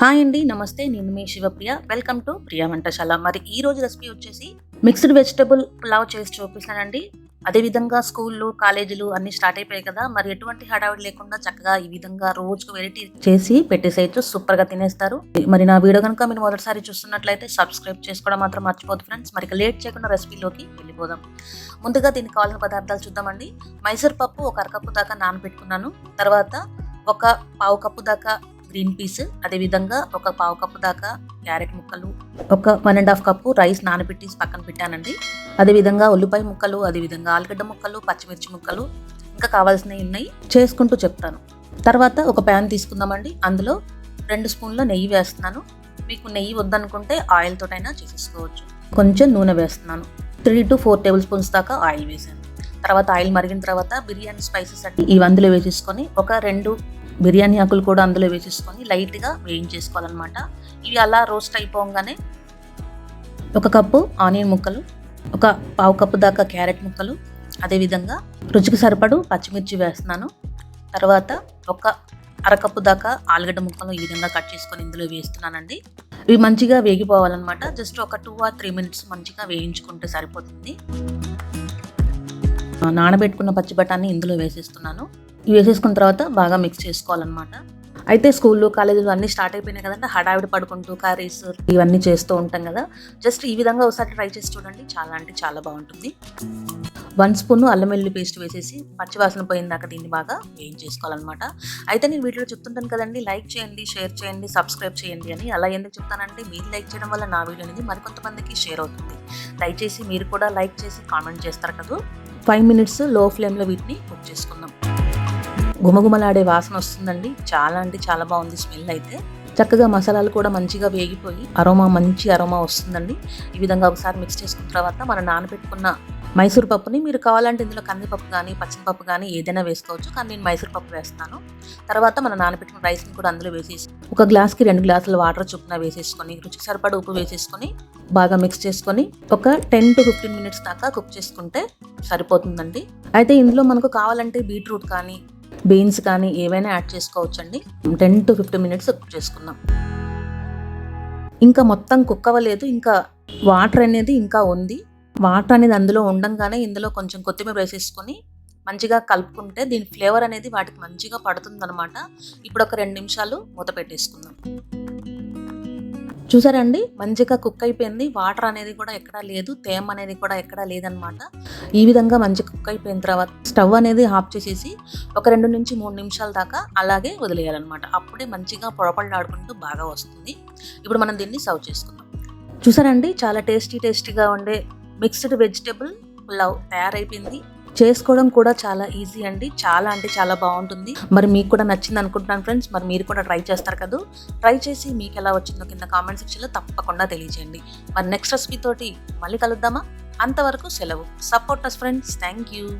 Hi అండి నమస్తే నేను మీ శివప్రియ. Welcome to Priya వంటశాల. మరి ఈ రోజు రెసిపీ వచ్చేసి మిక్స్డ్ వెజిటబుల్ పులావ్ చేసి చూపిస్తానండి. అదేవిధంగా స్కూళ్ళు కాలేజీలు అన్ని స్టార్ట్ అయిపోయాయి కదా మరి ఎటువంటి హడావిడి లేకుండా చక్కగా ఈ విధంగా రోజుకు వెరైటీ చేసి పెట్టేసేయచ్చు సూపర్గా తినేస్తారు. మరి నా వీడియో కనుక మీరు మొదటిసారి చూస్తున్నట్లయితే సబ్స్క్రైబ్ చేసుకోవడం మాత్రం మర్చిపోదు ఫ్రెండ్స్ మరి లేట్ చేయకుండా రెసిపీలోకి వెళ్ళిపోదాం. ముందుగా దీనికి కావాల్సిన పదార్థాలు చూద్దామండి. మైసూర్ పప్పు ఒక అరకప్పు దాకా నానబెట్టుకున్నాను. తర్వాత ఒక పావు కప్పు దాకా గ్రీన్ పీస్ అదేవిధంగా ఒక పావు కప్పు దాకా క్యారెట్ ముక్కలు ఒక one and half cup rice నానబెట్టి పక్కన పెట్టానండి. అదేవిధంగా ఉల్లిపాయ ముక్కలు అదేవిధంగా ఆలుగడ్డ ముక్కలు పచ్చిమిర్చి ముక్కలు ఇంకా కావాల్సినవి ఉన్నాయి చేసుకుంటూ చెప్తాను. తర్వాత ఒక ప్యాన్ తీసుకుందామండి. అందులో రెండు స్పూన్ల నెయ్యి వేస్తున్నాను. మీకు నెయ్యి వద్దనుకుంటే ఆయిల్ తోటైనా చేసేసుకోవచ్చు. కొంచెం నూనె వేస్తున్నాను. Three to four tablespoons దాకా ఆయిల్ వేసాను తర్వాత ఆయిల్ మరిగిన తర్వాత బిర్యానీ స్పైసెస్ అన్ని ఇవి అందులో వేసేసుకొని ఒక రెండు బిర్యానీ ఆకులు కూడా అందులో వేసేసుకొని లైట్గా వేయించేసుకోవాలన్నమాట. ఇవి అలా రోస్ట్ అయిపోగానే ఒక కప్పు ఆనియన్ ముక్కలు ఒక పావు కప్పు దాకా క్యారెట్ ముక్కలు అదేవిధంగా రుచికి సరిపడు పచ్చిమిర్చి వేస్తున్నాను. తర్వాత ఒక అరకప్పు దాకా ఆలుగడ్డ ముక్కలు ఈ విధంగా కట్ చేసుకొని ఇందులో వేస్తున్నానండి. ఇవి మంచిగా వేగిపోవాలన్నమాట. జస్ట్ ఒక టూ ఆర్ త్రీ మినిట్స్ మంచిగా వేయించుకుంటే సరిపోతుంది. నానబెట్టుకున్న పచ్చి బఠానీ ఇందులో వేసేస్తున్నాను. ఇవి వేసేసుకున్న తర్వాత బాగా మిక్స్ చేసుకోవాలన్నమాట. అయితే స్కూల్లో కాలేజీలు అన్నీ స్టార్ట్ అయిపోయినాయి కదంటే హడావిడి పడుకుంటూ కర్రీస్ ఇవన్నీ చేస్తూ ఉంటాం కదా. జస్ట్ ఈ విధంగా ఒకసారి ట్రై చేసి చూడండి. చాలా అంటే చాలా బాగుంటుంది. వన్ స్పూన్ అల్లం వెల్లుల్లి పేస్ట్ వేసేసి పచ్చివాసన పోయిందాక దీన్ని బాగా వేయించేసుకోవాలన్నమాట. అయితే నేను వీటిలో చెప్తుంటాను కదండి. లైక్ చేయండి షేర్ చేయండి సబ్స్క్రైబ్ చేయండి అని. అలా ఎందుకు చెప్తానంటే మీరు లైక్ చేయడం వల్ల నా వీడియో అనేది మరికొంతమందికి షేర్ అవుతుంది. దయచేసి మీరు కూడా లైక్ చేసి కామెంట్ చేస్తారు కదా. ఫైవ్ మినిట్స్లో ఫ్లేమ్లో వీటిని కుక్ చేసుకుందాం. గుమగుమలాడే వాసన వస్తుందండి. చాలా అంటే చాలా బాగుంది స్మెల్ అయితే. చక్కగా మసాలాలు కూడా మంచిగా వేగిపోయి అరోమా మంచి అరోమా వస్తుందండి. ఈ విధంగా ఒకసారి మిక్స్ చేసుకున్న తర్వాత మనం నానబెట్టుకున్న మైసూర్ పప్పుని మీరు కావాలంటే ఇందులో కందిపప్పు కానీ పచ్చిపప్పు కానీ ఏదైనా వేసుకోవచ్చు. కానీ నేను మైసూర్ పప్పు వేస్తాను. తర్వాత మనం నానబెట్టిన రైస్ని కూడా అందులో వేసేసి ఒక గ్లాస్కి రెండు గ్లాసుల వాటర్ చొప్పున వేసేసుకొని రుచికి సరిపడ ఉప్పు వేసేసుకొని బాగా మిక్స్ చేసుకొని ఒక టెన్ టు ఫిఫ్టీన్ మినిట్స్ దాకా కుక్ చేసుకుంటే సరిపోతుందండి. అయితే ఇందులో మనకు కావాలంటే బీట్రూట్ కానీ బీన్స్ కానీ ఏవైనా యాడ్ చేసుకోవచ్చండి. Ten to fifteen minutes cook చేసుకుందాం. ఇంకా మొత్తం కుక్ అవ్వలేదు. ఇంకా వాటర్ అనేది ఇంకా ఉంది. వాటర్ అనేది అందులో ఉండంగానే ఇందులో కొంచెం కొత్తిమీర వేసేసుకొని మంచిగా కలుపుకుంటే దీని ఫ్లేవర్ అనేది వాటికి మంచిగా పడుతుందనమాట ఇప్పుడు ఒక రెండు నిమిషాలు మూత పెట్టేసుకుందాం. చూసారండి? మంచిగా కుక్ అయిపోయింది. వాటర్ అనేది కూడా ఎక్కడా లేదు. తేమ అనేది కూడా ఎక్కడా లేదనమాట ఈ విధంగా మంచి కుక్ అయిపోయిన తర్వాత స్టవ్ అనేది ఆఫ్ చేసేసి ఒక రెండు నుంచి మూడు నిమిషాల దాకా అలాగే వదిలేయాలన్నమాట. అప్పుడే మంచిగా పొడపళ్ళాడుకుంటూ బాగా వస్తుంది. ఇప్పుడు మనం దీన్ని సర్వ్ చేసుకుందాం. చూసారండి? చాలా టేస్టీ టేస్టీగా ఉండే మిక్స్డ్ వెజిటేబుల్ పులావ్ తయారైపోయింది. చేసుకోవడం కూడా చాలా ఈజీ అండి. చాలా అంటే చాలా బాగుంటుంది. మరి మీకు కూడా నచ్చింది అనుకుంటున్నాను ఫ్రెండ్స్. మరి మీరు కూడా ట్రై చేస్తారు కదా. ట్రై చేసి మీకు ఎలా వచ్చిందో కింద కామెంట్ సెక్షన్లో తప్పకుండా తెలియజేయండి. మరి నెక్స్ట్ రెసిపీ తోటి మళ్ళీ కలుద్దామా? అంతవరకు సెలవు. Support us friends thank you